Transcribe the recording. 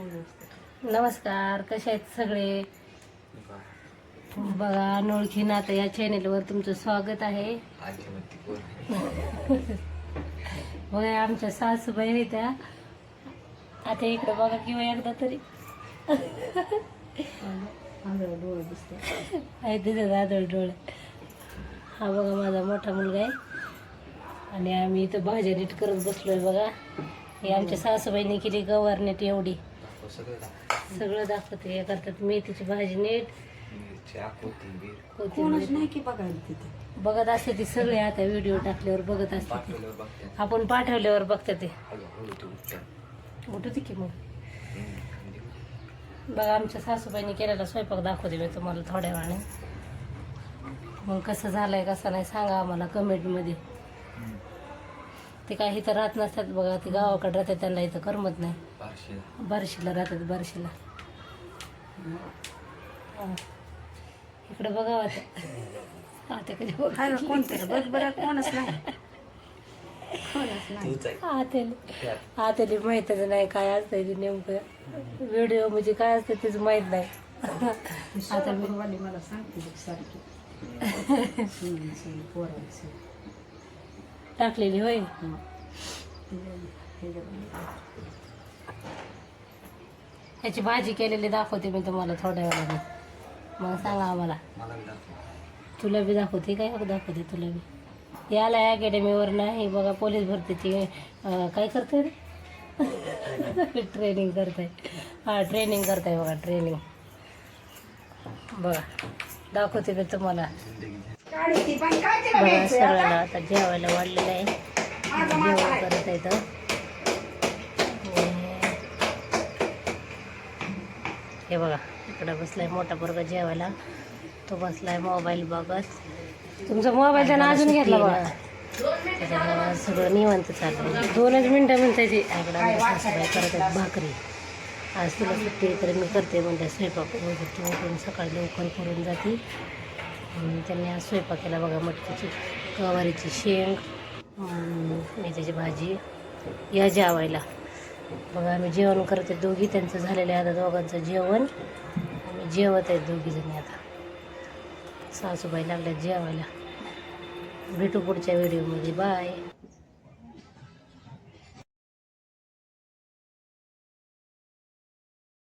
नमस्कार कसे आहेत सगळे? बघा अनोळखी नाता या चॅनेलवर तुमचं स्वागत आहे. बघा आमच्या सासूबाई आहेत त्या. आता इकडे बघा किंवा एकदा तरी. डोळे आहे तिथे दादळ डोळे. हा बघा माझा मोठा मुलगा आहे. आणि आम्ही इथं भाज्या नीट करत बसलोय बघा. हे आमच्या सासूबाईने केली गवारनेट एवढी. सगळं दाखवते. हे करतात मेथीची भाजी नीट. कोथिंबीर. नाही की बघायला तिथे. बघत असते ती सगळे आता व्हिडिओ टाकल्यावर बघत असते ते. आपण पाठवल्यावर बघते ते. उठू की मग. बघा आमच्या सासूबाईने केलेला स्वयंपाक दाखवते मी तुम्हाला थोड्या वेळाने. मग कसं झालंय कसं नाही सांगा आम्हाला कमेंटमध्ये. ते काही इथं राहत नसतात बघा ते गावाकडे राहतात त्यांना इथं करमत नाही. बार्शीला. राहतात बार्शीला. इकडे बघा आता. आता कधी काय गं, कोण तरी बघ बरं कोणच नाही. आतेली. आतेली माहीतच नाही काय असतं ते नेमकं. व्हिडिओ म्हणजे काय असतं तेच माहीत नाही. आता मला सांगते बघ सारखी हम्म, सगळी पोरांची. टाकलेली होय. ह्याची भाजी केलेली दाखवते मी तुम्हाला थोड्या वेळाने. मग सांगा आम्हाला. तुला बी दाखवते काय बघ दाखवते तुला बी. याला अकॅडमीवर नाही बघा पोलीस भरतीची काय करते रे? ट्रेनिंग करताय. हां ट्रेनिंग करताय बघा ट्रेनिंग बघा दाखवते मी तुम्हाला. बघा सगळ्याला आता? जेवायला वाढलेलं आहे. जेवण करत आहे तर हे बघा इकडं बसलाय मोठा पोरगा जेवायला. तो बसलाय मोबाईल बघत. तुमचा मोबाईल त्यानं अजून घेतला बघा. सगळं निवांत चाललंय. दोनच मिनटं म्हणताय ते. इकडं सासूबाई करत आहेत भाकरी. आज तुला सुट्टी तर मी करते म्हणजे स्वयंपाक. वगैरे उठून सकाळी लवकर करून जाते. त्यांनी आज स्वयंपाक केला बघा मटकीची गवारीची शेंग अं, मेथीची भाजी या जेवायला. बघा आम्ही जेवण करते दोघी त्यांचं झालेलं आहे आता दोघांचं जेवण. आम्ही जेवत आहेत दोघी जणी आता. सासूबाई लागल्या जेवायला. भेटू पुढच्या व्हिडिओमध्ये. बाय.